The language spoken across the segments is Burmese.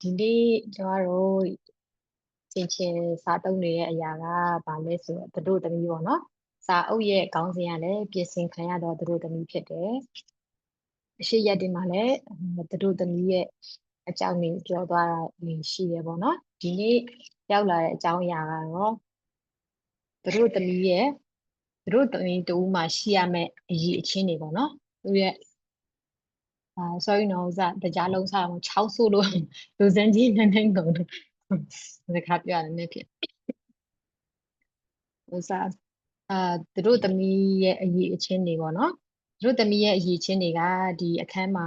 ဒီနေ့ကျမတို့ချင်းချင်းစားသုံးနေတဲ့အရာကဘာလဲဆိုတော့သူတို့သမီးပေါ့နော်စာအုပ်ရဲ့ခေါင်းစဉ်ကလည်းပြင်ဆင်ခံရတော့သူတို့သမီးဖြစ်တယ်အရှိရက်ဒီမှာလည်းသူတို့သမီးရဲ့အကြောင်းကိုပြောသွားတာရှိတယ်ပေါ့နော်ဒီနေ့ရောက်လာတဲ့အကြောင်းအရာကတော့သူတို့သမီးရဲ့သူတို့သမီးတူမှရှိရမယ့်အရေးအချင်းတွေပေါ့နော်သူရဲ့ အာ sorry နော်ဥစားတကြားလုံးစားအောင်6ဆိုလို့လူစန်းကြီးနည်းနည်းကုန်လို့ဒီခါပြရတယ်နည်းဖြစ်ဥစားအာသူတို့သမီးရဲ့အရေးအချင်းတွေပေါ့နော်သူတို့သမီးရဲ့အရေးချင်းတွေကဒီအခန်းမှာ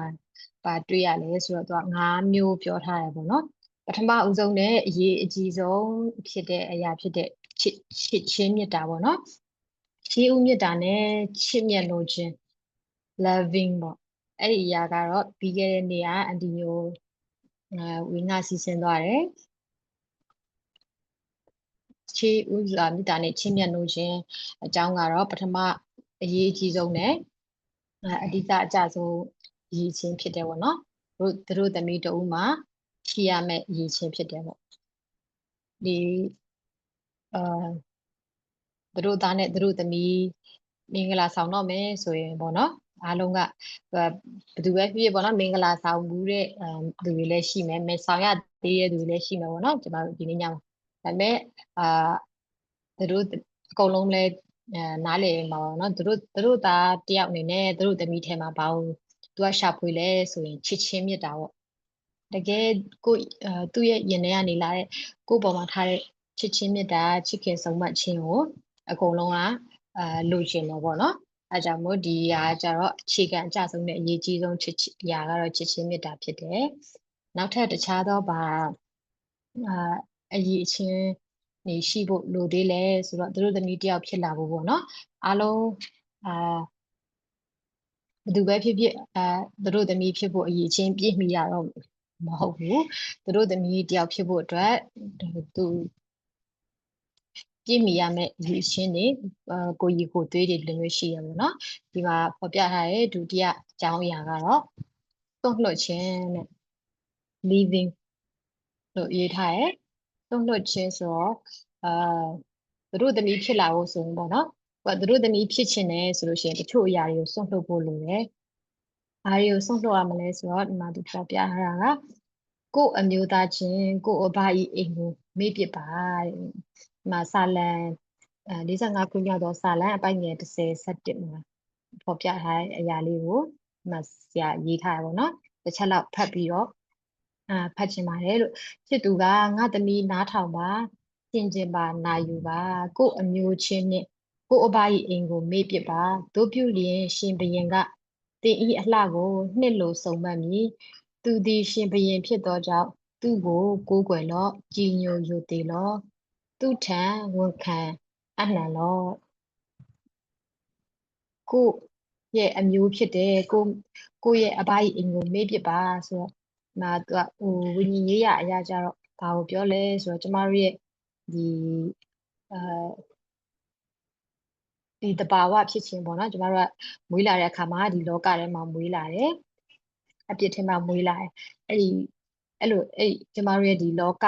ပါတွေ့ရလဲဆိုတော့သူက၅မျိုးပြောထားတယ်ပေါ့နော်ပထမဦးဆုံးနဲ့အရေးအကြီးဆုံးဖြစ်တဲ့အရာဖြစ်တဲ့ချစ်ချစ်ချင်းမြတ်တာပေါ့နော်ချီးဦးမြတ်တာနဲ့ချစ်မြတ်လို့ခြင်း loving ပေါ့ အဲ့ဒီအရာကတော့ပြီးခဲ့တဲ့နေ့ကအန်တီမျိုးအဲဝင်းကစီစဉ်သွားတယ်ချေဥစွာမိတာနဲ့ချင်းမြတ်လို့ခြင်းအကြောင်းကတော့ပထမအရေးအကြီးဆုံးနဲ့အဓိကအကြဆုံးရည်ချင်းဖြစ်တယ်ပေါ့နော်တို့တို့သမီးတို့မှာဖြီးရမယ့်ရည်ချင်းဖြစ်တယ်ပေါ့ဒီအာတို့သားနဲ့တို့သမီးမင်္ဂလာဆောင်တော့မယ်ဆိုရင်ပေါ့နော် အားလုံးကဘယ်သူပဲဖြစ်ဖြစ်ပေါ့နော်မင်္ဂလာဆောင်ဘူးတဲ့သူတွေလည်းရှိမယ်မဆောင်ရသေးတဲ့သူတွေလည်းရှိမယ်ပေါ့နော်ကျွန်တော်ဒီနေ့ညမှာဒါပေမဲ့အာသူတို့အကုန်လုံးလည်းနားလည်မှာပေါ့နော်သူတို့သူတို့သားတယောက်အနေနဲ့သူတို့သမီးထဲမှာဘာလို့သူကရှာဖွေလဲဆိုရင်ချစ်ချင်းမြတ်တာပေါ့တကယ်ကိုသူ့ရဲ့ရင်ထဲကနေလာတဲ့ကိုယ့်ပေါ်မှာထားတဲ့ချစ်ချင်းမြတ်တာချစ်ခင်ဆုံးမခြင်းကိုအကုန်လုံးကအာလိုချင်တယ်ပေါ့နော် အဲကြောင့်မို့ဒီဟာကျတော့အခြေခံအကျဆုံးနဲ့အရေးကြီးဆုံးချစ်အရာကတော့ချစ်ချင်းမေတ္တာဖြစ်တယ်နောက်ထပ်တခြားသောဘာအာအရေးချင်းနေရှိဖို့လိုသေးလဲဆိုတော့သူတို့သမီးတယောက်ဖြစ်လာဖို့ပေါ့နော်အားလုံးအာဘယ်သူပဲဖြစ်ဖြစ်အဲသူတို့သမီးဖြစ်ဖို့အရေးချင်းပြည့်မီရတော့မဟုတ်ဘူးသူတို့သမီးတယောက်ဖြစ်ဖို့အတွက်သူ ပြည့်မီရမယ့်ရည်ရှင်းတွေကိုကြီးကိုသွေးတွေလိုမျိုးရှိရပါတော့ဒီမှာဖော်ပြထားတဲ့ဒုတိယအကြောင်းအရာကတော့သွန့်လွှတ်ခြင်းနဲ့ living လို့ရေးထားရဲ့သွန့်လွှတ်ခြင်းဆိုတော့အာသူတို့သမီးဖြစ်လာဖို့ဆိုရင်ပေါ့နော်သူတို့သမီးဖြစ်ချင်တယ်ဆိုလို့ရှိရင်တချို့အရာတွေကိုစွန့်လွှတ်ဖို့လိုတယ်အားတွေကိုစွန့်လွှတ်ရမလဲဆိုတော့ဒီမှာသူဖော်ပြထားတာကကို့အမျိုးသားချင်းကို့အဘကြီးအိမ်ကိုမေ့ပစ်ပါတဲ့ မှာစာလံအဲ45ခုမြောက်သောစာလံအပိုင်ငယ်30 17မှာဖော်ပြထားတဲ့အရာလေးကိုဒီမှာဆရာရေးထားရပါတော့တစ်ချက်လောက်ဖတ်ပြီးတော့အာဖတ်ချင်ပါတယ်လို့ဖြစ်သူကငါသမီးနားထောင်ပါကျင်ကျင်ပါနာယူပါကို့အမျိုးချင်းနဲ့ကို့အဘကြီးအိမ်ကိုမေ့ပစ်ပါတို့ပြုလျင်ရှင်ဘရင်ကတင်ဤအလှကိုနှစ်လိုစုံမှတ်မည်သူသည်ရှင်ဘရင်ဖြစ်သောကြောင့်သူ့ကိုကိုးကွယ်လော့ကြည်ညိုယိုသေးလော့ သူထံဝန်ခံအနှံလောကိုရဲ့အမျိုးဖြစ်တယ်ကိုကိုရဲ့အဘကြီးအိမ်ကိုမေးပြပါဆိုတော့နာသူကဟိုဝิญဉ်ရေးရအရာကြတော့ဘာကိုပြောလဲဆိုတော့ကျမတို့ရဲ့ဒီအဲဒီတဘာဝဖြစ်ခြင်းပေါ့နော်ကျမတို့ကမွေးလာတဲ့အခါမှာဒီလောကထဲမှာမွေးလာတယ်အပြစ်ထဲမှာမွေးလာတယ်အဲ့ဒီအဲ့လိုအဲ့ကျမတို့ရဲ့ဒီလောက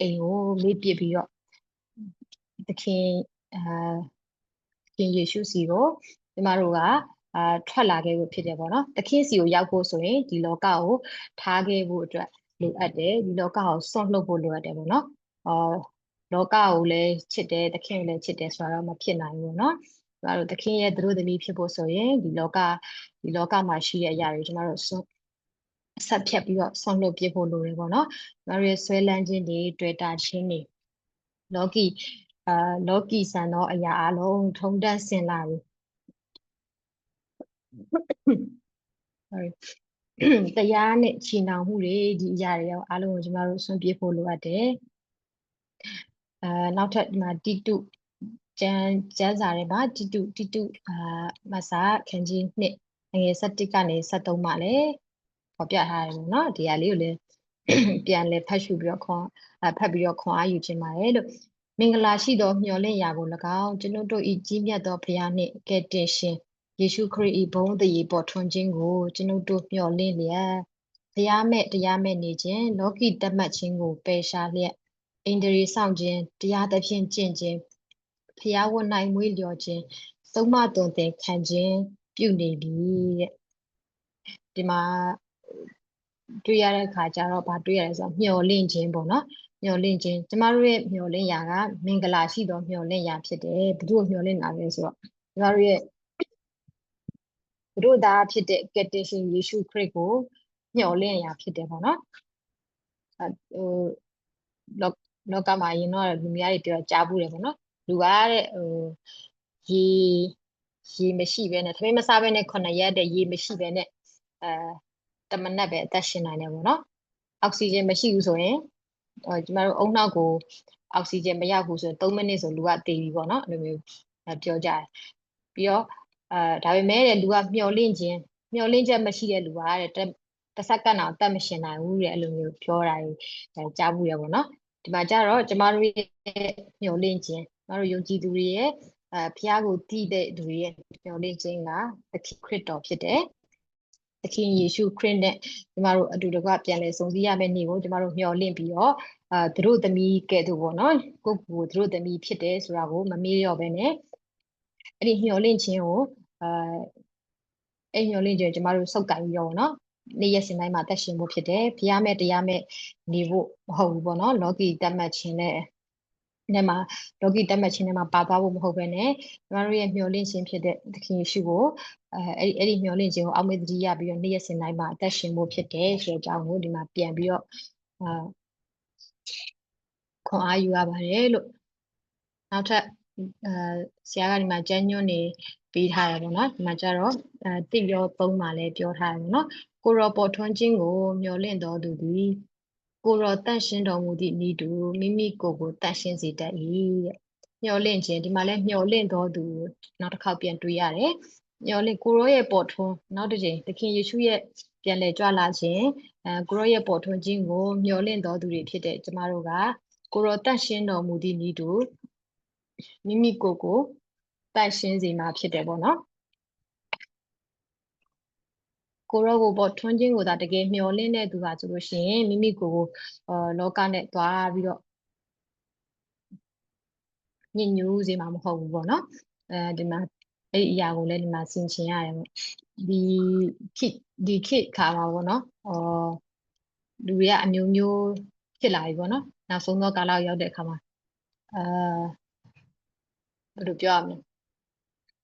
အိမ်ကိုမေ့ပစ်ပြီးတော့ သခင်အာခင်ယေရှုစီကိုကျမတို့ကအာထွက်လာခဲ့ဖို့ဖြစ်တယ်ပေါ့နော်သခင်စီကိုရောက်ဖို့ဆိုရင်ဒီလောကကိုထားခဲ့ဖို့အတွက်လိုအပ်တယ်ဒီလောကကိုစွန့်လှုပ်ဖို့လိုအပ်တယ်ပေါ့နော်အော်လောကကိုလည်းချစ်တယ်သခင်ကိုလည်းချစ်တယ်ဆိုတော့မဖြစ်နိုင်ဘူးเนาะကျမတို့သခင်ရဲ့သူတို့သမီးဖြစ်ဖို့ဆိုရင်ဒီလောကဒီလောကမှာရှိတဲ့အရာတွေကျမတို့စွန့်ဆက်ဖြတ်ပြီးတော့ဆွန့်လွတ်ပြဖို့လိုတယ်ပေါ့နော်ကျမတို့ရဲ့ဆွဲလန်းခြင်းတွေတွေ့တာခြင်းတွေလောကီ အာလောကီဆန်သောအရာအလုံးထုံးတတ်ဆင်လာပြီ sorry တရားနဲ့ချီနှောင်မှုတွေဒီအရာတွေရောအားလုံးကိုကျမတို့ဆွန့်ပြဖို့လိုအပ်တယ်အာနောက်ထပ်ဒီမှာတိတုကျန်းကျန်းစာတွေမှာတိတုတိတုအာမဆာခန်းကြီးနှစ်ငွေ7ကနေ73မှာလည်းဖော်ပြထားတယ်เนาะဒီဟာလေးကိုလည်းပြန်လဲဖတ်ရှုပြီးတော့ခွန်ဖတ်ပြီးတော့ခွန်အားယူခြင်းပါတယ်လို့ မင်္ဂလာရှိသောမျှော်လင့်ရာကို၎င်းကျွန်ုပ်တို့၏ကြီးမြတ်သောဘုရားနှင့်ကယ်တင်ရှင်ယေရှုခရစ်၏ဘုန်းတည်ပေါ်ထွန်းခြင်းကိုကျွန်ုပ်တို့မျှော်လင့်လျက်တရားမဲ့တရားမဲ့နေခြင်းလောကီတတ်မှတ်ခြင်းကိုပယ်ရှားလျက်အိန္ဒြေဆောင်ခြင်းတရားသဖြင့်ကျင့်ခြင်းဖျားဝတ်၌မွေးလျော်ခြင်းသုံးမသွန်သင်ခံခြင်းပြုနေပြီတဲ့ဒီမှာတွေ့ရတဲ့အခါကျတော့ဗာတွေ့ရတယ်ဆိုတော့မျော်လင့်ခြင်းပေါ့နော် မျော်လင့်ခြင်းကျမတို့ရဲ့မျော်လင့်ရာကမင်္ဂလာရှိသောမျော်လင့်ရာဖြစ်တယ်ဘု து မျော်လင့်တာလဲဆိုတော့ကျမတို့ရဲ့ဘု து သားဖြစ်တဲ့ကက်တင်ရှင်ယေရှုခရစ်ကိုမျှော်လင့်ရာဖြစ်တယ်ပေါ့နော်အဲဟိုလောလောကမှာရင်တော့လူများတွေပြောကြားဘူးတယ်ပေါ့နော်လူကတဲ့ဟိုရေရေမရှိဘဲနဲ့သမင်းမစားဘဲနဲ့ခုနှစ်ရက်တဲ့ရေမရှိဘဲနဲ့အဲတမနက်ပဲအသက်ရှင်နိုင်တယ်ပေါ့နော်အောက်ဆီဂျင်မရှိဘူးဆိုရင်အဲ ကျမတို့အုံနောက်ကိုအောက်ဆီဂျင်မရောက်ဘူးဆိုရင်3မိနစ်ဆိုလူကတေးပြီပေါ့နော်အဲ့လိုမျိုးပြောကြတယ်ပြီးတော့အဲဒါပေမဲ့တဲ့လူကမျောလင့်ခြင်းမျောလင့်ချက်မရှိတဲ့လူကတဲ့တစ်စက္ကန့်တော့အသက်မရှင်နိုင်ဘူးတဲ့အဲ့လိုမျိုးပြောတာကြီးကြားဘူးရပေါ့နော်ဒီမှာကျတော့ကျမတို့ရဲ့မျောလင့်ခြင်းကျမတို့ယုံကြည်သူတွေရဲ့အဲဖះကိုတည်တဲ့သူတွေရဲ့မျောလင့်ခြင်းကသခင်ခရစ်တော်ဖြစ်တယ် သခင်ယေရှုခရစ်နဲ့ကျမတို့အတူတကွပြန်လဲဆုံစည်းရမယ့်နေ့ကိုကျမတို့မျှော်လင့်ပြီးတော့အာသူတို့သမီးကဲ့သို့ပေါ့နော်ကိုကိုသူတို့သမီးဖြစ်တယ်ဆိုတာကိုမမေ့ရောပဲနဲ့အဲ့ဒီမျှော်လင့်ခြင်းကိုအာအဲ့မျှော်လင့်ခြင်းကျမတို့စုပ်ကိုင်ပြီးတော့နော်နေ့ရက်စဉ်တိုင်းမှာတက်ရှင်ဖို့ဖြစ်တယ်။ဘုရားမဲ့တရားမဲ့နေဖို့မဟုတ်ဘူးပေါ့နော်။လောကီတတ်မှတ်ခြင်းနဲ့နဲ့မှာလောကီတတ်မှတ်ခြင်းနဲ့မှာပါသွားဖို့မဟုတ်ဘဲနဲ့ကျမတို့ရဲ့မျှော်လင့်ခြင်းဖြစ်တဲ့သခင်ယေရှုကို အဲအဲ့ဒီအဲ့ဒီမျှော်လင့်ခြင်းကိုအောက်မေ့တတိယပြီးတော့နေ့ရက်စဉ်တိုင်းမှာအသက်ရှင်ဖို့ဖြစ်တယ်ဆိုတဲ့အကြောင်းကိုဒီမှာပြန်ပြီးတော့အာခွန်အားယူရပါတယ်လို့နောက်ထပ်အဲဆရာကဒီမှာကျမ်းညွှန်းနေပေးထားတယ်ပေါ့နော်ဒီမှာကျတော့အဲတိပြောသုံးပါလဲပြောထားတယ်ပေါ့နော်ကိုရောပေါ်ထွန်းခြင်းကိုမျှော်လင့်တော်သူသည်ကိုရောတန့်ရှင်းတော်မူသည့်ဤသူမိမိကိုယ်ကိုတန့်ရှင်းစေတတ်၏တဲ့မျှော်လင့်ခြင်းဒီမှာလဲမျှော်လင့်တော်သူနောက်တစ်ခေါက်ပြန်တွေ့ရတယ် မျှော်လင့်ကိုရောရဲ့ပေါ်ထွန်းနောက်တစ်ချိန်သခင်ယေရှုရဲ့ပြန်လဲကြွလာခြင်းအဲကိုရောရဲ့ပေါ်ထွန်းခြင်းကိုမျှော်လင့်တော်သူတွေဖြစ်တဲ့ကျမတို့ကကိုရောတန့်ရှင်းတော်မူသည့်ဤသူမိမိကိုယ်ကိုတန့်ရှင်းစေမှာဖြစ်တယ်ပေါ့နော်ကိုရောကိုပေါ့ထွန်းခြင်းကိုသာတကယ်မျှော်လင့်တဲ့သူပါဆိုလို့ရှိရင်မိမိကိုယ်ကိုအာလောကနဲ့သွားပြီးတော့ညဉ့်ညူးစေမှာမဟုတ်ဘူးပေါ့နော်အဲဒီမှာ အဲ့ဒီအရာကိုလည်းဒီမှာဆင်ခြင်ရတယ်ပေါ့ဒီခေတ်ဒီခေတ်ခါမှာပေါ့နော်ဟောလူတွေကအမျိုးမျိုးဖြစ်လာပြီပေါ့နော်နောက်ဆုံးသောကာလရောက်တဲ့အခါမှာအာဘယ်လိုပြောရမလဲ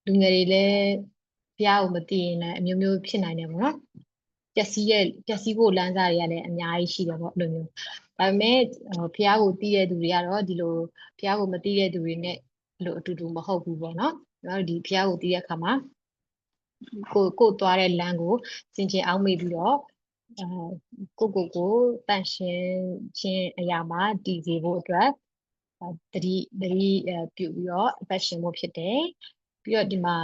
လူငယ်တွေလည်းဘုရားကိုမသိရင်လည်းအမျိုးမျိုးဖြစ်နိုင်တယ်ပေါ့နော်ပျက်စီးရဲ့ပျက်စီးဖို့လမ်းစာတွေကလည်းအများကြီးရှိတယ်ပေါ့အဲ့လိုမျိုးဒါပေမဲ့ဘုရားကိုသိတဲ့သူတွေကတော့ဒီလိုဘုရားကိုမသိတဲ့သူတွေနဲ့လို့အတူတူမဟုတ်ဘူးပေါ့နော်ကျွန် တော်တို့ဒီဘုရားကိုသိတဲ့အခါမှာကိုကိုသွားတဲ့လမ်းကိုစင်ကြင်အောင်မေ့ပြီးတော့အာကိုကိုကိုတန့်ရှင်းခြင်းအရာမှာတည်စေဖို့အတွက်တတိတတိပြုပြီးတော့အသက်ရှင်ဖို့ဖြစ်တယ်ပြီးတော့ဒီမှာ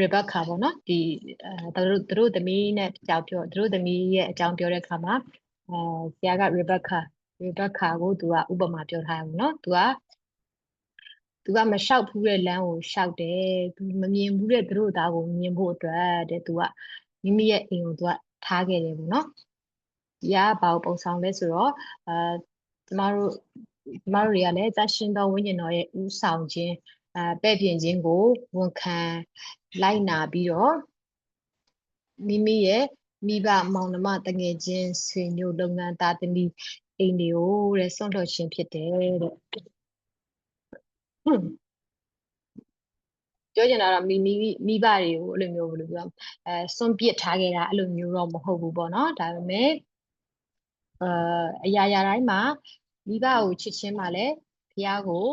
Rebecca ပေါ့နော်ဒီအဲသူတို့သူတို့သမီးနဲ့ကြောက်ပြောသူတို့သမီးရဲ့အကြောင်းပြောတဲ့အခါမှာအဲဆရာက Rebecca Rebecca ကိုသူကဥပမာပြောထားတယ်ပေါ့နော်သူက သူကမလျှောက်ဘူးတဲ့လမ်းကိုလျှောက်တယ်သူမမြင်ဘူးတဲ့သူတို့သားကိုမြင်ဖို့အတွက်တဲ့သူကမိမိရဲ့အိမ်ကိုသူကထားခဲ့တယ်ပေါ့နော်ဒီကဘာကိုပုံဆောင်လဲဆိုတော့အဲကျမတို့ကျမတို့တွေကလည်းတရှင်တော်ဝိညာဉ်တော်ရဲ့ဥဆောင်ခြင်းအဲပဲ့ပြင်ခြင်းကိုဝန်ခံလိုက်နာပြီးတော့မိမိရဲ့မိဘမောင်နှမတငယ်ချင်းဆွေမျိုးလုပ်ငန်းသားသမီးအိမ်တွေကိုတဲ့ဆွန့်လွတ်ခြင်းဖြစ်တယ်တဲ့ ပြောချင်တာတော့မိမိမိဘတွေကိုအဲ့လိုမျိုးဘယ်လိုပြောအဲစွန့်ပစ်ထားခဲ့တာအဲ့လိုမျိုးတော့မဟုတ်ဘူးပေါ့နော်ဒါပေမဲ့အာအရာရာတိုင်းမှာမိဘကိုချစ်ချင်းမှလည်းဘုရားကို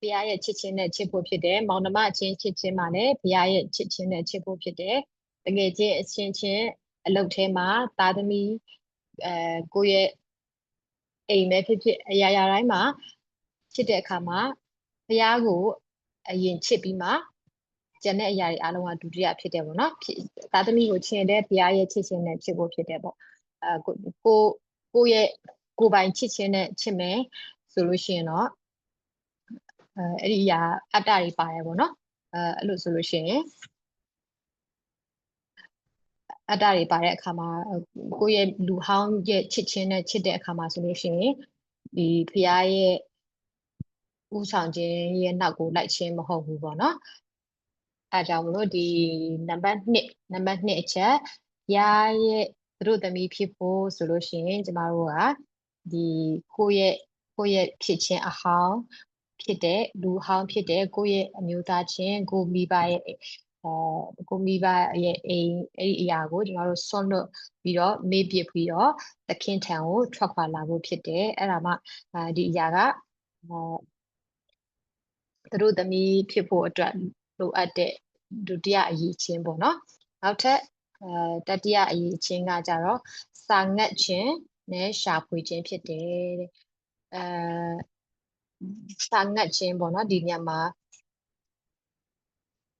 ဘုရားရဲ့ချစ်ချင်းနဲ့ချစ်ဖို့ဖြစ်တယ်မောင်နှမချင်းချစ်ချင်းမှလည်းဘုရားရဲ့ချစ်ချင်းနဲ့ချစ်ဖို့ဖြစ်တယ်တကယ်ချင်းအချင်းချင်းအလုပ်ထဲမှာသားသမီးအဲကိုယ့်ရဲ့အိမ်ပဲဖြစ်ဖြစ်အရာရာတိုင်းမှာ ချစ်တဲ့အခါမှာဘုရားကိုအရင်ချစ်ပြီးမှကျန်တဲ့အရာတွေအားလုံးကဒုတိယဖြစ်တယ်ပေါ့နော်သားသမီးကိုချင်တဲ့ဘုရားရဲ့ချစ်ချင်းနဲ့ချစ်ဖို့ဖြစ်တယ်ပေါ့အဲကိုကိုရဲ့ကိုပိုင်ချစ်ချင်းနဲ့ချစ်မယ်ဆိုလို့ရှိရင်တော့အဲအဲ့ဒီအရာအတ္တတွေပါတယ်ပေါ့နော်အဲအဲ့လိုဆိုလို့ရှိရင်အတ္တတွေပါတဲ့အခါမှာကိုယ့်ရဲ့လူဟောင်းရဲ့ချစ်ချင်းနဲ့ချစ်တဲ့အခါမှာဆိုလို့ရှိရင်ဒီဖះရဲ့ ဥဆောင်ခြင်းရဲ့နောက်ကိုလိုက်ခြင်းမဟုတ်ဘူးပေါ့နော်အဲကြောင့်မလို့ဒီနံပါတ်1နံပါတ်2အချက်ရရဲ့သူတို့သမီးဖြစ်ဖို့ဆိုလို့ရှိရင်ကျမတို့ကဒီကိုယ့်ရဲ့ကိုယ့်ရဲ့ဖြစ်ခြင်းအဟောင်းဖြစ်တဲ့လူဟောင်းဖြစ်တဲ့ကိုယ့်ရဲ့အမျိုးသားချင်းကိုမိဘရဲ့အဲကိုမိဘရဲ့အိမ်အဲ့ဒီအရာကိုကျမတို့ဆွန့်လွတ်ပြီးတော့မေ့ပစ်ပြီးတော့သခင်ထံကိုထွက်ခွာလာဖို့ဖြစ်တယ်အဲ့ဒါမှဒီအရာက သူတို့သမီးဖြစ်ဖို့အတွက်လိုအပ်တဲ့ဒုတိယအရေးချင်းပေါ့နော်နောက်ထပ်အဲတတိယအရေးချင်းကကြတော့စာငတ်ခြင်းနဲ့ရှာဖွေခြင်းဖြစ်တယ်တဲ့အဲစာငတ်ခြင်းပေါ့နော်ဒီညမှာ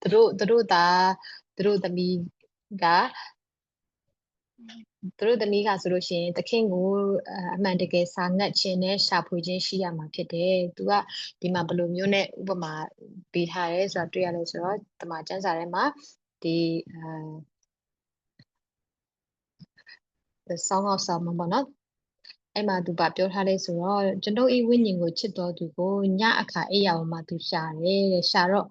သူတို့သူတို့သားသူတို့သမီးက သူတို့သမီးကဆိုလို့ရှိရင်သခင်ကိုအမှန်တကယ်စာငတ်ခြင်းနဲ့ရှာဖွေခြင်းရှိရမှာဖြစ်တယ်။သူကဒီမှာဘယ်လိုမျိုးနဲ့ဥပမာပေးထားရဲဆိုတာတွေ့ရလဲဆိုတော့တမန်ကျမ်းစာထဲမှာဒီအဲ Song of Solomon ပေါ့နော်အဲ့မှာသူဗပြောထားလဲဆိုတော့ကျွန်တော်ဤဝိညာဉ်ကိုချစ်တော်သူကိုညအခါအိယာပေါ်မှာသူရှာတယ်တဲ့ရှာတော့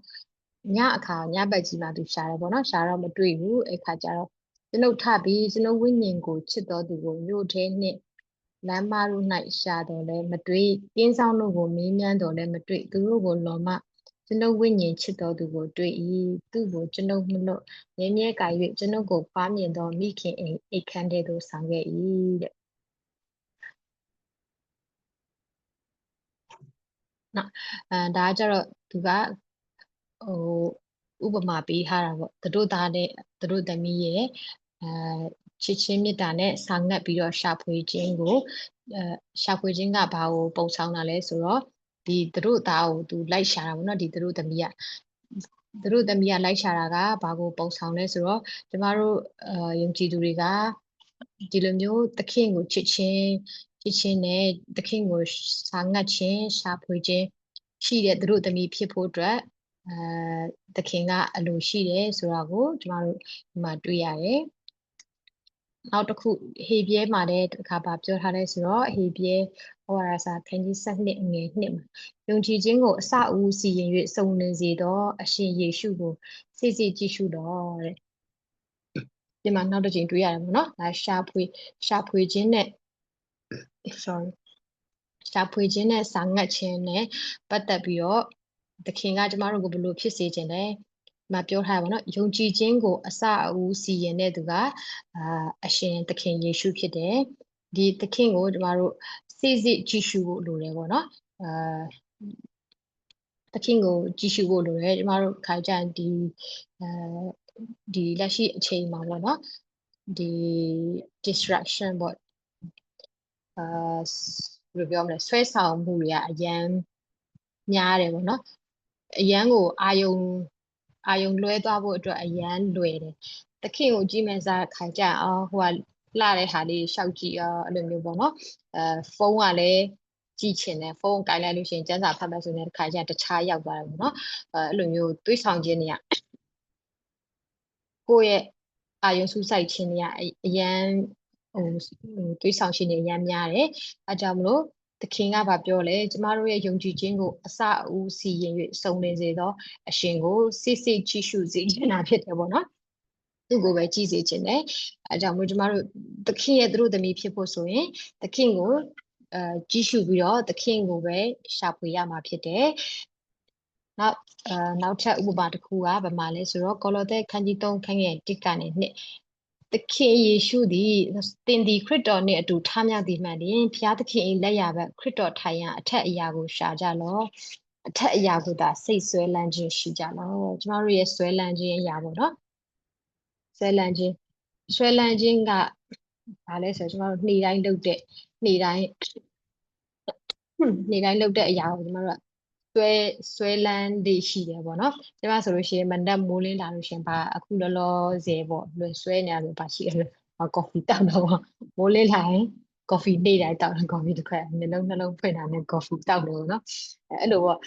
ညအခါညဘက်ကြီးမှာသူရှာတယ်ပေါ့နော်ရှာတော့မတွေ့ဘူးအဲ့ခါကျတော့ ကျွန်ုပ်ထပြီးကျွန်ုပ်ဝိညာဉ်ကိုချစ်တော်သူကိုမြို့ထဲနှင့်လမ်းမတို့၌ရှာတော်လဲမတွေ့ကင်းဆောင်တို့ကိုမေးမြန်းတော်လဲမတွေ့သူတို့ကိုလော်မကျွန်ုပ်ဝိညာဉ်ချစ်တော်သူကိုတွေ့၏သူ့ကိုကျွန်ုပ်မလို့မြဲမြဲကာ၍ကျွန်ုပ်ကိုပါမြင်တော်မိခင်အိမ်အိတ်ခမ်းတဲ့သို့ဆောင်ခဲ့၏တဲ့နော်အဲဒါကြတော့သူကဟို ဥပမာပေးထားတာပေါ့သူတို့သားတဲ့သူတို့သမီးရဲ့အဲချစ်ချင်းမေတ္တာနဲ့စာငတ်ပြီးတော့ရှာဖွေခြင်းကိုအဲရှာဖွေခြင်းကဘာကိုပုံဆောင်တာလဲဆိုတော့ဒီသူတို့သားကိုသူလိုက်ရှာတာပေါ့နော်ဒီသူတို့သမီးကသူတို့သမီးကလိုက်ရှာတာကဘာကိုပုံဆောင်လဲဆိုတော့ကျမတို့အဲယုံကြည်သူတွေကဒီလိုမျိုးသခင်ကိုချစ်ချင်းချစ်ချင်းနဲ့သခင်ကိုစာငတ်ခြင်းရှာဖွေခြင်းရှိတဲ့သူတို့သမီးဖြစ်ဖို့အတွက် အဲသခင်ကအလိုရှိတယ်ဆိုတာကိုကျမတို့ဒီမှာတွေ့ရတယ်နောက်တစ်ခုဟေပြဲမှာလည်းတစ်ခါပါပြောထားလဲဆိုတော့ဟေပြဲဟောရစာခန်းကြီး7အငယ်2မှာယုံကြည်ခြင်းကိုအစအဦးစီရင်၍စုံလင်စေသောအရှင်ယေရှုကိုစိတ်စိတ်ကြည့်ရှုတော်တဲ့ဒီမှာနောက်တစ်ချိန်တွေ့ရတယ်ပေါ့နော်ဒါရှာဖွေရှာဖွေခြင်းနဲ့ sorry ရှာဖွေခြင်းနဲ့စာငတ်ခြင်းနဲ့ပတ်သက်ပြီးတော့ သခင်ကကျမတို့ကိုဘယ်လိုဖြစ်စေခြင်းလဲမပြောထားပါတော့ယုံကြည်ခြင်းကိုအစအဦးစီရင်တဲ့သူကအာအရှင်သခင်ယေရှုဖြစ်တယ်ဒီသခင်ကိုကျမတို့စိစစ်ကြည့်ရှုဖို့လိုတယ်ပေါ့နော်အာသခင်ကိုကြည့်ရှုဖို့လိုတယ်ကျမတို့ခါကြဒီအဲဒီလက်ရှိအချိန်မှာပေါ့နော်ဒီ distraction ပေါ့အာဘယ်လိုပြောမလဲဆွဲဆောင်မှုတွေကအရန်များတယ်ပေါ့နော် အရန်ကိုအာယုံအာယုံလွဲသွားဖို့အတွက်အရန်လွယ်တယ်တခင်ကိုကြည့်မယ်စားခါကြအောင်ဟိုကလှတဲ့ဟာလေးရှောက်ကြည့်အောင်အဲ့လိုမျိုးပေါ့နော်အဲဖုန်းကလည်းကြည့်ချင်တယ်ဖုန်းကိုင်လိုက်လို့ရှိရင်ကျန်းစာဖတ်မယ်ဆိုရင်တစ်ခါကျတခြားရောက်သွားတယ်ပေါ့နော်အဲအဲ့လိုမျိုးတွေးဆောင်ခြင်းတွေကကိုယ့်ရဲ့အာယုံစူးစိုက်ခြင်းတွေကအရန်ဟိုတွေးဆောင်ခြင်းတွေအရန်များတယ်အဲကြောင့်မလို့ သခင်ကဗာပြောလဲကျမတို့ရဲ့ယုံကြည်ခြင်းကိုအစအဦးစီရင်၍စုံလင်စေသောအရှင်ကိုစစ်စစ်ကြည့်ရှုစေခြင်းတာဖြစ်တယ်ပေါ့နော်သူ့ကိုပဲကြည့်စေခြင်းတယ်အဲကြောင့်မို့ကျမတို့သခင်ရဲ့သူတို့သမီးဖြစ်ဖို့ဆိုရင်သခင်ကိုအဲကြည့်ရှုပြီးတော့သခင်ကိုပဲရှာဖွေရမှာဖြစ်တယ်နောက်အဲနောက်ထပ်ဥပမာတစ်ခုကဗမာလဲဆိုတော့ကောလောသဲခန်းကြီး3ခန်းငယ်1ကနေ2 သခင်ယေရှုသည်တင်ဒီခရစ်တော်နှင့်အတူထားမြောက်သည်မှန်လျင်ဘုရားသခင်၏လက်ရဘက်ခရစ်တော်ထိုင်ရန်အထက်အရာကိုရှာကြလော့အထက်အရာကိုသာစိတ်ဆွဲလန်းခြင်းရှိကြလော့ကျမတို့ရဲ့ဆွဲလန်းခြင်းအရာပေါ့နော်ဆွဲလန်းခြင်းဆွဲလန်းခြင်းကဘာလဲဆိုတော့ကျမတို့နေ့တိုင်းလုပ်တဲ့နေ့တိုင်းနေ့တိုင်းလုပ်တဲ့အရာကိုကျမတို့က ဆွဲဆွဲလန်းတွေရှိတယ်ပေါ့နော်ကျမဆိုလို့ရှိရင်မနက်မိုးလင်းလာလို့ရှိရင်ဘာအခုလောလောဆယ်ပေါ့လွယ်ဆွဲနေရလို့ဘာရှိရလဲကော်ဖီတောက်တော့ပေါ့မိုးလင်းလာရင်ကော်ဖီနေ့တိုင်းတောက်တယ်ကော်ဖီတစ်ခွက်နှလုံးနှလုံးဖွင့်တာနဲ့ကော်ဖီတောက်တယ်ပေါ့နော်အဲ့လိုပေါ့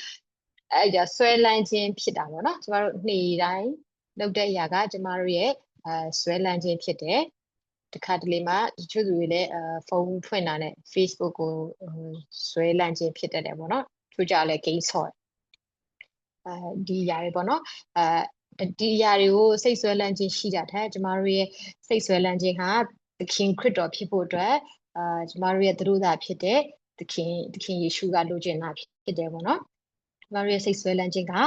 အဲ့ကြဆွဲလန်းခြင်းဖြစ်တာပေါ့နော်ကျမတို့နေ့တိုင်းလုပ်တဲ့အရာကကျမတို့ရဲ့အဲဆွဲလန်းခြင်းဖြစ်တယ်တခါတလေမှာတချို့သူတွေလည်းအဲဖုန်းဖွင့်တာနဲ့ Facebook ကိုဆွဲလန်းခြင်းဖြစ်တတ်တယ်ပေါ့နော် ချို့ကြလည်း game sort အဲဒီຢာတွေပေါ့နော်အဲဒီຢာတွေကိုစိတ်ဆွဲလန်းခြင်းရှိတာတဲ့ကျမတို့ရဲ့စိတ်ဆွဲလန်းခြင်းဟာသခင်ခရစ်တော်ဖြစ်ဖို့အတွက်အာကျမတို့ရဲ့သတို့သာဖြစ်တဲ့သခင်သခင်ယေရှုကလိုချင်တာဖြစ်တယ်ပေါ့နော်ကျမတို့ရဲ့စိတ်ဆွဲလန်းခြင်းကအာ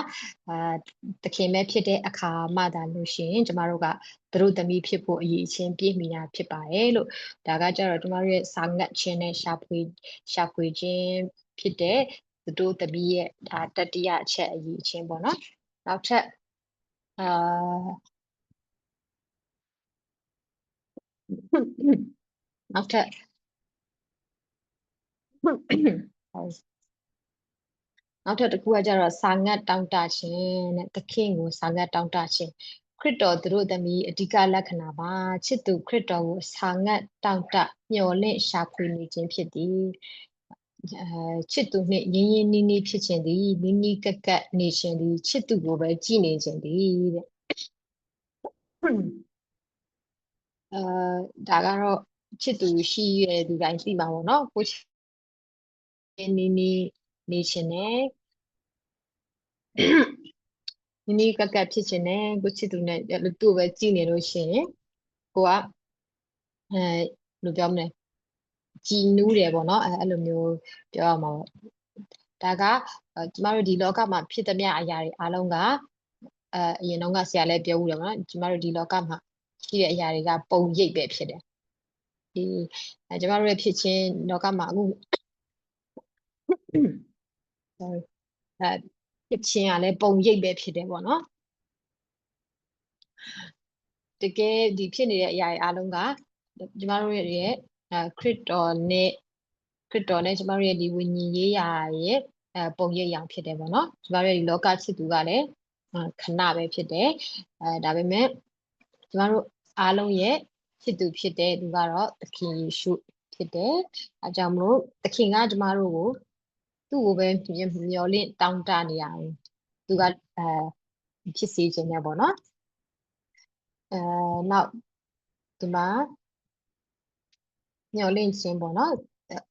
သခင်ပဲဖြစ်တဲ့အခါမှသာလို့ရှိရင်ကျမတို့ကသတို့သမီးဖြစ်ဖို့အရေးချင်းပြည့်မီတာဖြစ်ပါတယ်လို့ဒါကကြတော့ကျမတို့ရဲ့စာငတ်ခြင်းနဲ့ရှာဖွေရှာဖွေခြင်းဖြစ်တဲ့ သတို့သမီးရဲ့ဒါတတိယအချက်အရေးချင်းပေါ့နော်နောက်ထပ်အာနောက်ထပ်နောက်ထပ်တစ်ခုကကြတော့စာငတ်တောင်းတခြင်းတဲ့သခင်ကိုစာငတ်တောင်းတခြင်းခရစ်တော်သူတို့သမီးအဓိကလက္ခဏာပါချစ်သူခရစ်တော်ကိုစာငတ်တောင်းတမျှော်လင့်ရှာဖွေနေခြင်းဖြစ်သည်အဲ ချစ်သူနှင့်ရင်းရင်းနှီးနှီးဖြစ်ခြင်းသည်နီးနီးကပ်ကပ်နေခြင်းသည်ချစ်သူကိုပဲကြည်နေခြင်းသည်တဲ့အဲဒါကတော့ချစ်သူရှိရတဲ့ဒီတိုင်းသိမှာပေါ့နော်ကိုနီးနီးနေခြင်းနဲ့နီးနီးကပ်ကပ်ဖြစ်ခြင်းနဲ့ကိုချစ်သူနဲ့သူ့ပဲကြည်နေလို့ရှိရင်ကိုကအဲဘယ်လိုပြောမလဲ ကြည်နူးတယ်ပေါ့နော်အဲအဲ့လိုမျိုးပြောရမှာပေါ့ဒါကကျမတို့ဒီလောကမှာဖြစ်သမျှအရာတွေအားလုံးကအဲအရင်တော့ကဆရာလည်းပြောဦးတယ်ပေါ့နော်ကျမတို့ဒီလောကမှာရှိတဲ့အရာတွေကပုံရိပ်ပဲဖြစ်တယ်ဒီအဲကျမတို့ရဲ့ဖြစ်ချင်းလောကမှာအခု sorry အဲဖြစ်ချင်းကလည်းပုံရိပ်ပဲဖြစ်တယ်ပေါ့နော်တကယ်ဒီဖြစ်နေတဲ့အရာတွေအားလုံးကကျမတို့ရဲ့ အဲခရစ်တော်နဲ့ခရစ်တော်နဲ့ကျမတို့ရဲ့ဒီဝိညာဉ်ရေးရာရဲ့အဲပုံရိပ်ရောင်ဖြစ်တယ်ပေါ့နော်ကျမတို့ရဲ့ဒီလောကချစ်သူကလည်းခဏပဲဖြစ်တယ်အဲဒါပေမဲ့ကျမတို့အားလုံးရဲ့ချစ်သူဖြစ်တဲ့သူကတော့သခင်ယေရှုဖြစ်တယ်အဲကြောင့်မလို့သခင်ကကျမတို့ကိုသူ့ကိုပဲမျောလင့်တောင်းတနေရဘူးသူကအဲဖြစ်စေခြင်းနဲ့ပေါ့နော်အဲနောက်ဒီမှာ မျောလင့်ခြင်းပေါ့နော်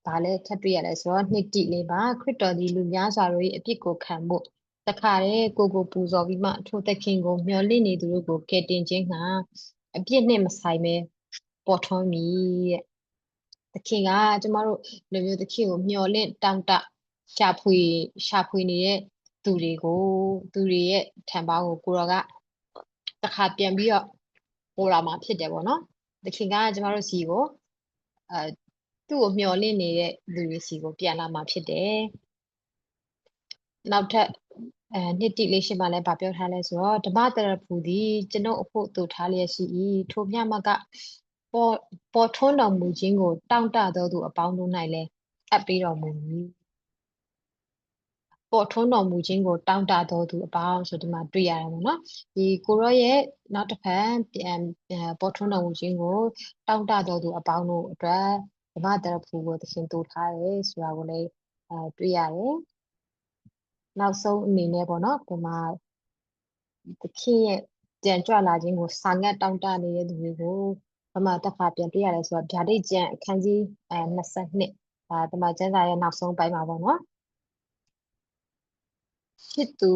ဘာလဲထပ်တွေ့ရလဲဆိုတော့နှစ်တိလေးပါခရစ်တော်ဒီလူများစွာတို့၏အပြစ်ကိုခံဖို့တခါတည်းကိုကိုပူဇော်ပြီးမှထိုသခင်ကိုမျောလင့်နေသူတို့ကိုကယ်တင်ခြင်းဟာအပြစ်နဲ့မဆိုင်ပဲပေါ်ထွန်းမည်တဲ့သခင်ကကျမတို့လူမျိုးသခင်ကိုမျောလင့်တောင်းတရှာဖွေရှာဖွေနေတဲ့သူတွေကိုသူတွေရဲ့ထံပေါင်းကိုကိုရောကတခါပြန်ပြီးတော့ပေါ်လာမှာဖြစ်တယ်ပေါ့နော်သခင်ကကျမတို့စီကို အဲသူ့ကိုမျှော်လင့်နေတဲ့လူတွေစီကိုပြန်လာမှာဖြစ်တယ်နောက်ထပ်အဲနှစ်တိလေးရှိမှလည်းဗာပြောထားလဲဆိုတော့ဓမ္မတရဖူသည်ကျွန်ုပ်အဖို့တူထားလျက်ရှိ၏ထိုမြတ်မကပေါ်ပေါ်ထွန်းတော်မူခြင်းကိုတောင့်တသောသူအပေါင်းတို့၌လည်းအပ်ပေးတော်မူမည် ပေါ်ထွန်းတော်မူခြင်းကိုတောင့်တတော်သူအပေါင်းဆိုဒီမှာတွေ့ရတယ်ပေါ့နော်ဒီကိုရောရဲ့နောက်တစ်ဖက်ပြန်ပေါ်ထွန်းတော်မူခြင်းကိုတောင့်တတော်သူအပေါင်းတို့အတွက်ဓမ္မတရဖူကိုသခင်တူထားတယ်ဆိုတာကိုလည်းအဲတွေ့ရတယ်နောက်ဆုံးအနေနဲ့ပေါ့နော်ဒီမှာသခင်ရဲ့ကြံကြွလာခြင်းကိုစာငတ်တောင့်တနေတဲ့သူတွေကိုဘမတက်ခါပြန်တွေ့ရတယ်ဆိုတော့ဗျာဒိတ်ကျန်အခန်းကြီးအဲ22ဒါဒီမှာကျမ်းစာရဲ့နောက်ဆုံးပိုင်းမှာပေါ့နော် ချစ်သူ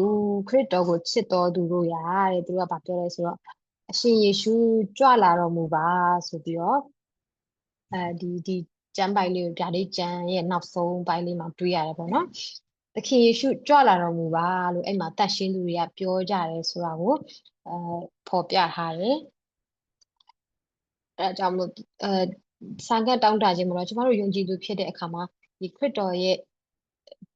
ခရစ်တော်ကိုချစ်တော်သူတို့ရာတဲ့သူကဗာပြောလဲဆိုတော့အရှင်ယေရှုကြွလာတော်မူပါဆိုပြီးတော့အဲဒီဒီကျမ်းပိုင်လေးကိုဗျာဒိတ်ကျမ်းရဲ့နောက်ဆုံးပိုင်းလေးမှာတွေ့ရတယ်ပေါ့နော်သခင်ယေရှုကြွလာတော်မူပါလို့အဲ့မှာတတ်ရှင်းသူတွေကပြောကြတယ်ဆိုတာကိုအဲဖော်ပြထားတယ်အဲကြောင့်မို့အဲစာကတ်တောင်းတခြင်းမလို့ကျမတို့ယုံကြည်သူဖြစ်တဲ့အခါမှာဒီခရစ်တော်ရဲ့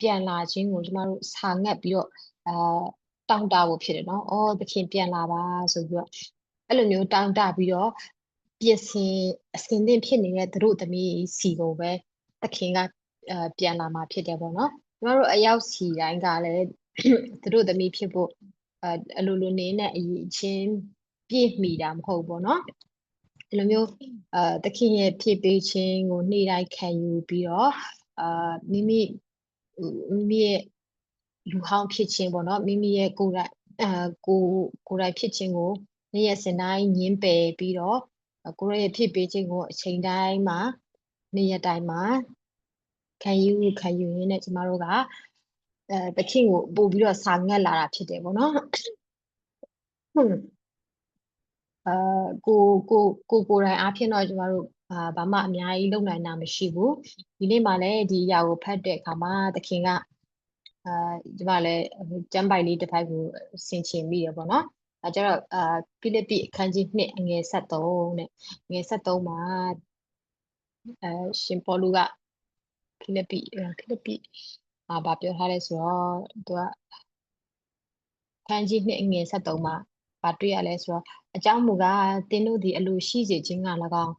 ပြန်လာခြင်းကိုကျမတို့စာငတ်ပြီးတော့အာတောင်းတဖို့ဖြစ်တယ်နော်။အော်သခင်ပြန်လာပါဆိုပြီးတော့အဲ့လိုမျိုးတောင်းတပြီးတော့ပြင်ဆင်အစင်သင့်ဖြစ်နေတဲ့သူတို့သမီးစီကိုပဲသခင်ကအာပြန်လာမှာဖြစ်တယ်ပေါ့နော်။ကျမတို့အရောက်စီတိုင်းကလည်းသူတို့သမီးဖြစ်ဖို့အအလိုလိုနေနဲ့အရင်ချင်းပြည့်မိတာမဟုတ်ဘူးနော်။ဒီလိုမျိုးအာသခင်ရဲ့ဖြစ်ပေးခြင်းကိုနေ့တိုင်းခံယူပြီးတော့အာမိမိ မိမိရဲ့လူဟောင်းဖြစ်ခြင်းပေါ့နော်မိမိရဲ့ကိုယ်တိုင်အာကိုကိုယ်တိုင်ဖြစ်ခြင်းကိုနေ့ရက်စဉ်တိုင်းညင်းပယ်ပြီးတော့ကိုရောရဲ့ဖြစ်ပေးခြင်းကိုအချိန်တိုင်းမှာနေ့ရက်တိုင်းမှာခံယူခံယူရင်းနဲ့ကျမတို့ကအဲသခင်ကိုပို့ပြီးတော့စာငတ်လာတာဖြစ်တယ်ပေါ့နော်ဟုတ်အာကိုကိုကိုကိုယ်တိုင်အားဖြင့်တော့ကျမတို့ အာဘာမှအများကြီးလုပ်နိုင်တာမရှိဘူးဒီနေ့မှလည်းဒီအရာကိုဖတ်တဲ့အခါမှာသခင်ကအာဒီမှာလည်းကျမ်းပိုက်လေးတစ်ပိုက်ကိုဆင်ခြင်မိရပေါ့နော်အဲကျတော့အာဖိလိပ္ပိအခန်းကြီး2အငယ်73နဲ့ငယ်73မှာအဲရှင်ပေါလုကဖိလိပ္ပိဖိလိပ္ပိအာဗာပြောထားလဲဆိုတော့သူကခန်းကြီး2အငယ်73မှာဗာတွေ့ရလဲဆိုတော့အကြောင်းမူကားသင်တို့သည်အလိုရှိစေခြင်းက၎င်း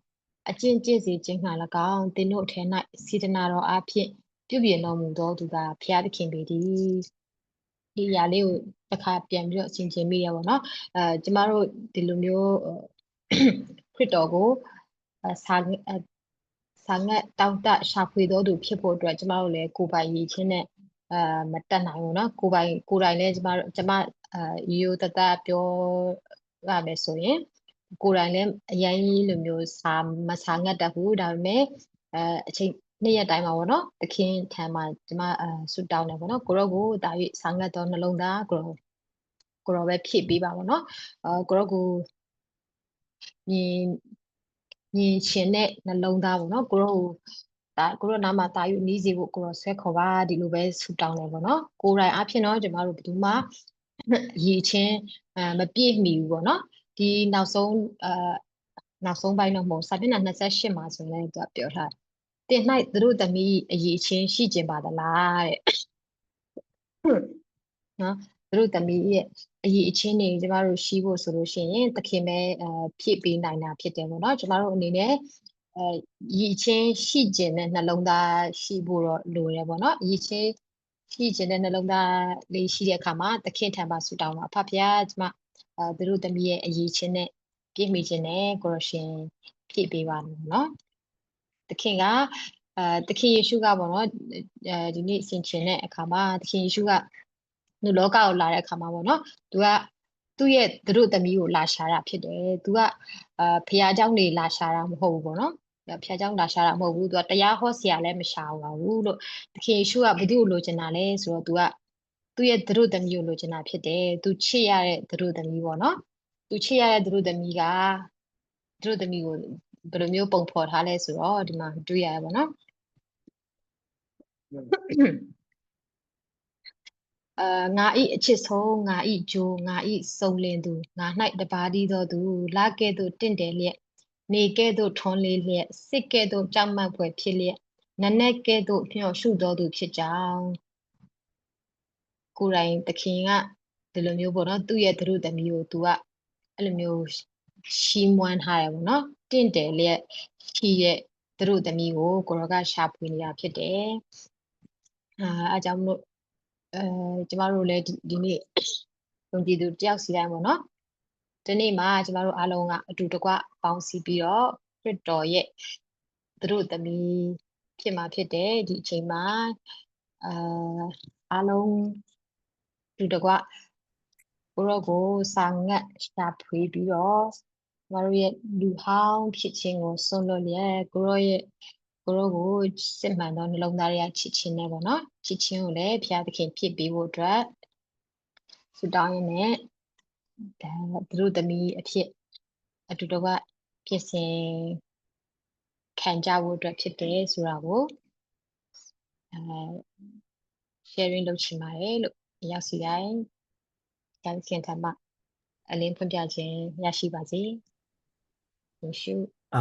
အကျင့်ကျင့်စေခြင်းက၎င်းသင်တို့အထက်၌စေတနာတော်အဖြစ်ပြုပြင်တော်မူသောသူကဘုရားသခင်ပေသည်ဒီຢာလေးကိုတစ်ခါပြန်ပြီးတော့အစဉ်ချင်းမိရပါတော့အဲကျမတို့ဒီလိုမျိုးခရစ်တော်ကိုစာစာငတ်တောင်းတရှာဖွေတော်သူဖြစ်ဖို့အတွက်ကျမတို့လည်းကိုယ်ပိုင်ရည်ချင်းနဲ့အာမတက်နိုင်ဘူးเนาะကိုယ်ပိုင်ကိုယ်တိုင်လည်းကျမတို့ကျမအာရိုးတတပြောရမယ်ဆိုရင် ကိုယ်တိုင်လည်းအရင်လိုမျိုးစာမစာငတ်တတ်ဘူးဒါပေမဲ့အဲအချိန်နေ့ရက်တိုင်းမှာပေါ့နော်တခင်ထံမှာကျမအဲဆူတောင်းတယ်ပေါ့နော်ကိုရောကိုဒါ၍စာငတ်တော်နှလုံးသားကိုရောကိုရောပဲဖြည့်ပေးပါပေါ့နော်အဲကိုရောကိုမြင်မြင်ရှင်တဲ့နှလုံးသားပေါ့နော်ကိုရောကိုဒါကိုရောနာမှာတာယူနီးစီဖို့ကိုရောဆွဲခေါ်ပါဒီလိုပဲဆူတောင်းတယ်ပေါ့နော်ကိုယ်တိုင်အဖြစ်တော့ကျမတို့ဘယ်သူမှရည်ချင်းအဲမပြည့်မီဘူးပေါ့နော် ဒီနောက်ဆုံးအာနောက်ဆုံးပိုင်းတော့မဟုတ်စာမျက်နှာ28မှာဆိုရင်လည်းသူကပြောထားတယ်တင်၌သူတို့သမီးအရေးချင်းရှိကျင်ပါသလားတဲ့နော်သူတို့သမီးရဲ့အရေးအချင်းတွေကျမတို့ရှိဖို့ဆိုလို့ရှိရင်သခင်ပဲအဖြည့်ပေးနိုင်တာဖြစ်တယ်ပေါ့နော်ကျမတို့အနေနဲ့အဲရည်ချင်းရှိကျင်တဲ့နှလုံးသားရှိဖို့တော့လိုရပေါ့နော်ရည်ချင်းရှိကျင်တဲ့နှလုံးသားလေးရှိတဲ့အခါမှာသခင်ထံမှာဆူတောင်းတာဖဖျားကျမ အဲသူတို့သမီးရဲ့အရေးချင်းနဲ့ပြည့်မိခြင်းနဲ့ကိုရရှင်ဖြည့်ပေးပါမယ်နော်သခင်ကအဲသခင်ယေရှုကပေါ့နော်အဲဒီနေ့ဆင်ခြင်တဲ့အခါမှာသခင်ယေရှုကလူလောကကိုလာတဲ့အခါမှာပေါ့နော်သူကသူ့ရဲ့သူတို့သမီးကိုလာရှာတာဖြစ်တယ်သူကအာဖះเจ้าနေလာရှာတာမဟုတ်ဘူးပေါ့နော်ဖះเจ้าလာရှာတာမဟုတ်ဘူးသူကတရားဟောဆရာလည်းမရှာပါဘူးလို့သခင်ယေရှုကဘယ်သူ့ကိုလိုချင်တာလဲဆိုတော့သူက သူ့ရဲ့သူတို့သမီးကိုလိုချင်တာဖြစ်တယ်သူချစ်ရတဲ့သူတို့သမီးပေါ့နော်သူချစ်ရတဲ့သူတို့သမီးကသူတို့သမီးကိုဘယ်လိုမျိုးပုံဖော်ထားလဲဆိုတော့ဒီမှာတွေ့ရရပါတော့အာငါဤအချစ်ဆုံးငါဤဂျိုငါဤစုံလင်သူငါ၌တပါးသီးသောသူလာကဲ့သို့တင့်တယ်လျက်နေကဲ့သို့ထွန်းလေးလျက်စစ်ကဲ့သို့ကြောက်မက်ဖွယ်ဖြစ်လျက်နနက်ကဲ့သို့မျှော်ရှုသောသူဖြစ်ကြောင်း ကိုယ်တိုင်သခင်ကဒီလိုမျိုးပေါ့နော်သူ့ရဲ့သူတို့သမီးကိုသူကအဲ့လိုမျိုးရှီးမွမ်းထားတယ်ပေါ့နော်တင့်တယ်လျက်ရှိရဲ့သူတို့သမီးကိုကိုရောကရှာဖွေနေတာဖြစ်တယ်အာအဲကြောင့်မလို့အဲကျမတို့လည်းဒီနေ့ယုံကြည်သူတယောက်စီတိုင်းပေါ့နော်ဒီနေ့မှာကျမတို့အားလုံးကအတူတကွပေါင်းစည်းပြီးတော့ခရစ်တော်ရဲ့သူတို့သမီးဖြစ်မှာဖြစ်တယ်ဒီအချိန်မှာအာအားလုံး အတူတကွကိုရောကိုစာငတ်ရှာဖွေပြီးတော့ကျမတို့ရဲ့လူဟောင်းဖြစ်ခြင်းကိုစွန့်လွတ်လျက်ကိုရောရဲ့ကိုရောကိုစစ်မှန်သောနှလုံးသားတွေကချစ်ခြင်းနဲ့ပေါ့နော်ချစ်ခြင်းကိုလည်းဘုရားသခင်ဖြစ်ပေးဖို့အတွက်ဆုတောင်းရင်းနဲ့ဒါသူတို့သမီးအဖြစ်အတူတကွဖြစ်စဉ်ခံကြဖို့အတွက်ဖြစ်တယ်ဆိုတာကိုအဲ sharing လုပ်ချင်ပါတယ်လို့ ရောက်စီတိုင်းဒါခင်ထမအလင်းဖွင့်ပြခြင်းရရှိပါစေယေရှု